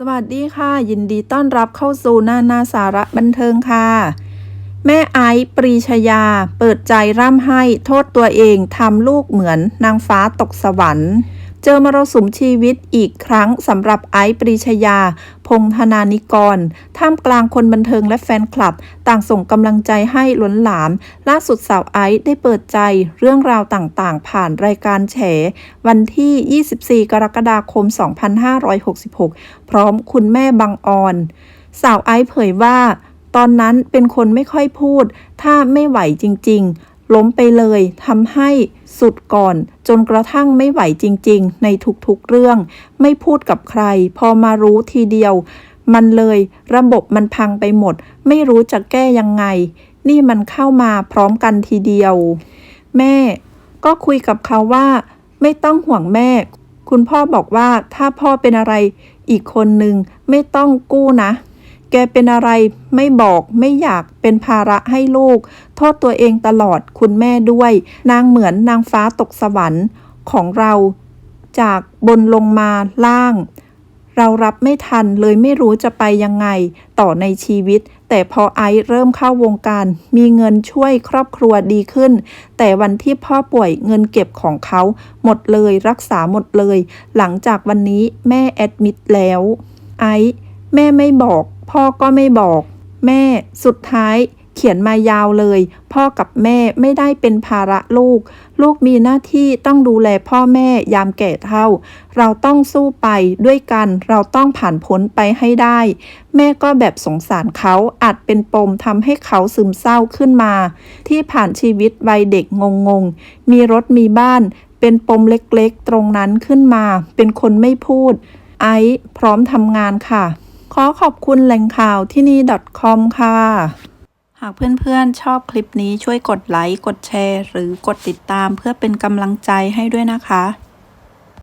สวัสดีค่ะ ยินดีต้อนรับเข้าสู่นานาสาระบันเทิงค่ะ แม่ไอซ์ปรีชยา เปิดใจร่ำไห้โทษตัวเองทำลูกเหมือนนางฟ้าตกสวรรค์ เจอมรสุมชีวิตอีกครั้งสำหรับไอซ์ปรีชยา พงธนานิกร ท่ามกลางคนบันเทิงและแฟนคลับ ต่างส่งกำลังใจให้ล้นหลาม ล่าสุดสาวไอซ์ได้เปิดใจเรื่องราวต่างๆ ผ่านรายการแฉ วันที่ 24 กรกฎาคม 2566 พร้อมคุณแม่บางออน สาวไอซ์เผยว่า ตอนนั้นเป็นคนไม่ค่อยพูด ถ้าไม่ไหวจริง ๆ ล้มไปเลยทำให้สุดก่อน จนกระทั่งไม่ไหวจริง ๆ ในทุกๆเรื่อง ไม่พูดกับใคร พอมารู้ทีเดียว มันเลยระบบมันพังไปหมด ไม่รู้จะแก้ยังไง นี่มันเข้ามาพร้อมกันทีเดียว แม่ ก็คุยกับเขาว่า ไม่ต้องห่วงแม่ คุณพ่อบอกว่าถ้าพ่อเป็นอะไร อีกคนหนึ่งไม่ต้องกู้นะ แกเป็นอะไรไม่บอกไม่อยากเป็นภาระให้ลูก โทษตัวเองตลอดคุณแม่ด้วย นางเหมือนนางฟ้าตกสวรรค์ของเรา จากบนลงมาล่าง เรารับไม่ทันเลยไม่รู้จะไปยังไง ต่อในชีวิต แต่พอไอซ์เริ่มเข้าวงการ มีเงินช่วยครอบครัวดีขึ้น แต่วันที่พ่อป่วยเงินเก็บของเขา หมดเลยรักษาหมดเลย หลังจากวันนี้แม่แอดมิดแล้ว ไอซ์แม่ไม่บอก พ่อก็ไม่บอก แม่สุดท้ายเขียนมายาวเลย พ่อกับแม่ไม่ได้เป็นภาระลูก ลูกมีหน้าที่ต้องดูแลพ่อแม่ยามแก่เฒ่า เราต้องสู้ไปด้วยกันเราต้องผ่านพ้นไปให้ได้ แม่ก็แบบสงสารเขาอาจเป็นปมทำให้เขาซึมเศร้าขึ้นมา ที่ผ่านชีวิตวัยเด็กงงๆมีรถมีบ้าน เป็นปมเล็กๆ ตรงนั้นขึ้นมา เป็นคนไม่พูด ไอซ์พร้อมทำงานค่ะ อขอบคุณแหล่งข่าวที่นี่ .com ค่ะ หากเพื่อนๆชอบคลิปนี้ช่วยกดไลค์ กดแชร์ หรือกดติดตามเพื่อเป็นกำลังใจให้ด้วยนะคะ